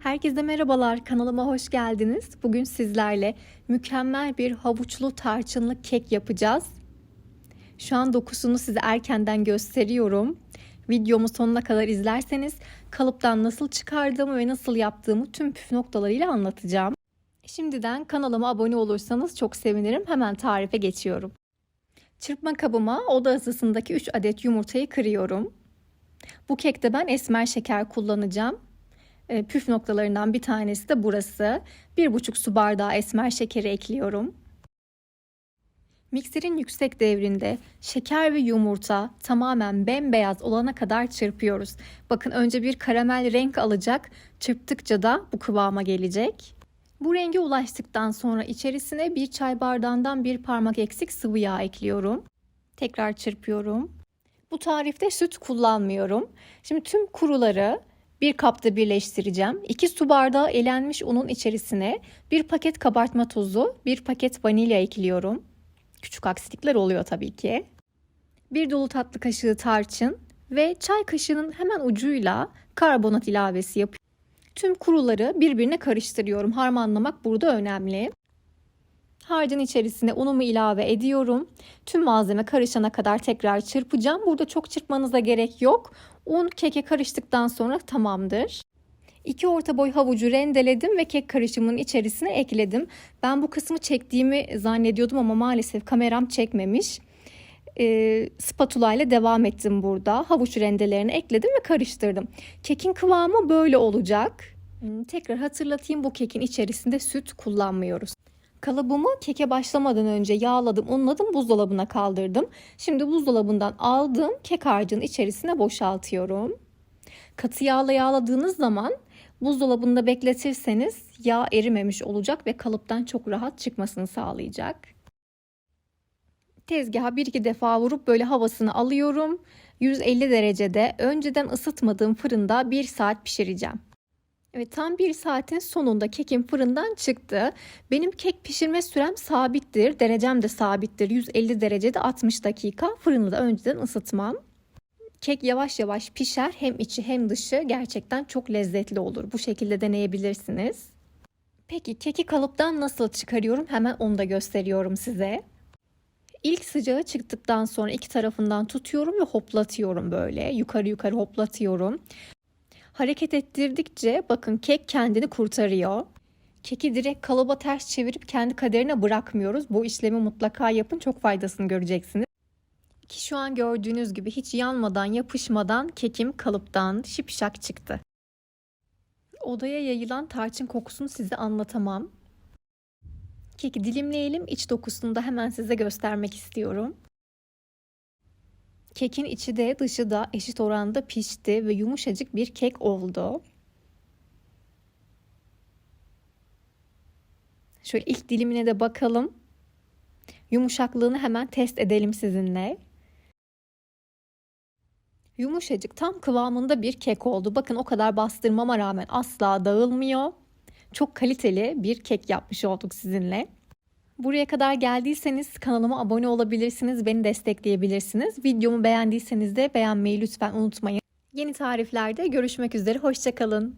Herkese merhabalar, kanalıma hoş geldiniz. Bugün sizlerle mükemmel bir havuçlu tarçınlı kek yapacağız. Şu an dokusunu size erkenden gösteriyorum. Videomu sonuna kadar izlerseniz kalıptan nasıl çıkardığımı ve nasıl yaptığımı tüm püf noktalarıyla anlatacağım. Şimdiden kanalıma abone olursanız çok sevinirim. Hemen tarife geçiyorum. Çırpma kabıma oda ısısındaki 3 adet yumurtayı kırıyorum. Bu kekte ben esmer şeker kullanacağım. E, püf noktalarından bir tanesi de burası. 1,5 su bardağı esmer şekeri ekliyorum. Mikserin yüksek devrinde şeker ve yumurta tamamen bembeyaz olana kadar çırpıyoruz. Bakın önce bir karamel renk alacak. Çırptıkça da bu kıvama gelecek. Bu renge ulaştıktan sonra içerisine bir çay bardağından bir parmak eksik sıvı yağ ekliyorum. Tekrar çırpıyorum. Bu tarifte süt kullanmıyorum. Şimdi tüm kuruları bir kapta birleştireceğim. 2 su bardağı elenmiş unun içerisine bir paket kabartma tozu, bir paket vanilya ekliyorum. Küçük aksilikler oluyor tabii ki. Bir dolu tatlı kaşığı tarçın ve çay kaşığının hemen ucuyla karbonat ilavesi yapıyorum. Tüm kuruları birbirine karıştırıyorum. Harmanlamak burada önemli. Harcın içerisine unumu ilave ediyorum. Tüm malzeme karışana kadar tekrar çırpacağım. Burada çok çırpmanıza gerek yok. Un keke karıştıktan sonra tamamdır. 2 orta boy havucu rendeledim ve kek karışımının içerisine ekledim. Ben bu kısmı çektiğimi zannediyordum ama maalesef kameram çekmemiş. E, spatula ile devam ettim burada. Havuç rendelerini ekledim ve karıştırdım. Kekin kıvamı böyle olacak. Hmm, Tekrar hatırlatayım bu kekin içerisinde süt kullanmıyoruz. Kalıbımı keke başlamadan önce yağladım, unladım, buzdolabına kaldırdım. Şimdi buzdolabından aldığım kek harcının içerisine boşaltıyorum. Katı yağla yağladığınız zaman buzdolabında bekletirseniz yağ erimemiş olacak ve kalıptan çok rahat çıkmasını sağlayacak. Tezgaha bir iki defa vurup böyle havasını alıyorum. 150 derecede önceden ısıtmadığım fırında 1 saat pişireceğim. Evet tam bir saatin sonunda kekim fırından çıktı. Benim kek pişirme sürem sabittir. Derecem de sabittir. 150 derecede 60 dakika. Fırını da önceden ısıtmam. Kek yavaş yavaş pişer. Hem içi hem dışı gerçekten çok lezzetli olur. Bu şekilde deneyebilirsiniz. Peki keki kalıptan nasıl çıkarıyorum? Hemen onu da gösteriyorum size. İlk sıcağı çıktıktan sonra iki tarafından tutuyorum ve hoplatıyorum böyle. Yukarı yukarı hoplatıyorum. Hareket ettirdikçe bakın kek kendini kurtarıyor. Keki direkt kalıba ters çevirip kendi kaderine bırakmıyoruz. Bu işlemi mutlaka yapın çok faydasını göreceksiniz. Ki şu an gördüğünüz gibi hiç yanmadan yapışmadan kekim kalıptan şipşak çıktı. Odaya yayılan tarçın kokusunu size anlatamam. Keki dilimleyelim. İç dokusunu da hemen size göstermek istiyorum. Kekin içi de dışı da eşit oranda pişti ve yumuşacık bir kek oldu. Şöyle ilk dilimine de bakalım. Yumuşaklığını hemen test edelim sizinle. Yumuşacık tam kıvamında bir kek oldu. Bakın o kadar bastırmama rağmen asla dağılmıyor. Çok kaliteli bir kek yapmış olduk sizinle. Buraya kadar geldiyseniz kanalıma abone olabilirsiniz, beni destekleyebilirsiniz. Videomu beğendiyseniz de beğenmeyi lütfen unutmayın. Yeni tariflerde görüşmek üzere, hoşçakalın.